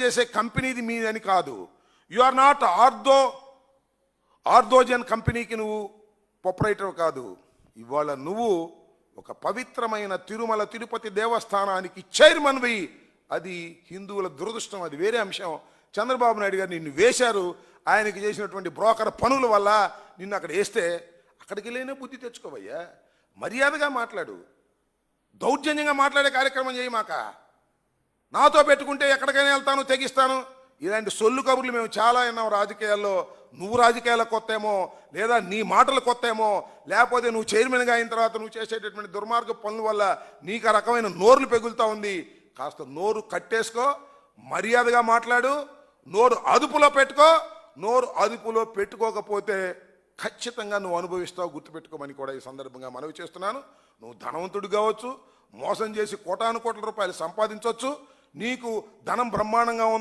చేసే కంపెనీది మీదని కాదు. యు ఆర్ నాట్ ఆర్దో ఆర్దోజన్ కంపెనీకి నువ్వు ప్రొపరేటర్ కాదు. ఇవాళ నువ్వు ఒక పవిత్రమైన తిరుమల తిరుపతి దేవస్థానానికి చైర్మన్వి అది హిందువుల దురదృష్టం అది వేరే అంశం. చంద్రబాబు నాయుడు గారు నిన్ను వేశారు. ఆయనకి చేసినటువంటి బ్రోకర్ పనుల వల్ల నిన్ను అక్కడ వేస్తే అక్కడికి వెళ్ళినా బుద్ధి తెచ్చుకోవయ్యా. మర్యాదగా మాట్లాడు. దౌర్జన్యంగా మాట్లాడే కార్యక్రమం చేయమాక నాతో పెట్టుకుంటే ఎక్కడికైనా వెళ్తాను తెగిస్తాను. ఇలాంటి సొల్లు కబుర్లు మేము చాలా విన్నాం రాజకీయాల్లో. నువ్వు రాజకీయాల కొత్తేమో లేదా నీ మాటలు కొత్తేమో లేకపోతే నువ్వు చైర్మన్గా అయిన తర్వాత నువ్వు చేసేటటువంటి దుర్మార్గ పనుల వల్ల నీకు ఆ రకమైన నోరులు పెగులుతా ఉంది. కాస్త నోరు కట్టేసుకో మర్యాదగా మాట్లాడు నోరు అదుపులో పెట్టుకో నోరు అదుపులో పెట్టుకోకపోతే ఖచ్చితంగా నువ్వు అనుభవిస్తావు గుర్తుపెట్టుకోమని కూడా ఈ సందర్భంగా మనవి చేస్తున్నాను. నువ్వు ధనవంతుడు కావచ్చు మోసం చేసి కోటాను కోట్ల రూపాయలు సంపాదించవచ్చు నీకు ధనం బ్రహ్మాండంగా ఉంది.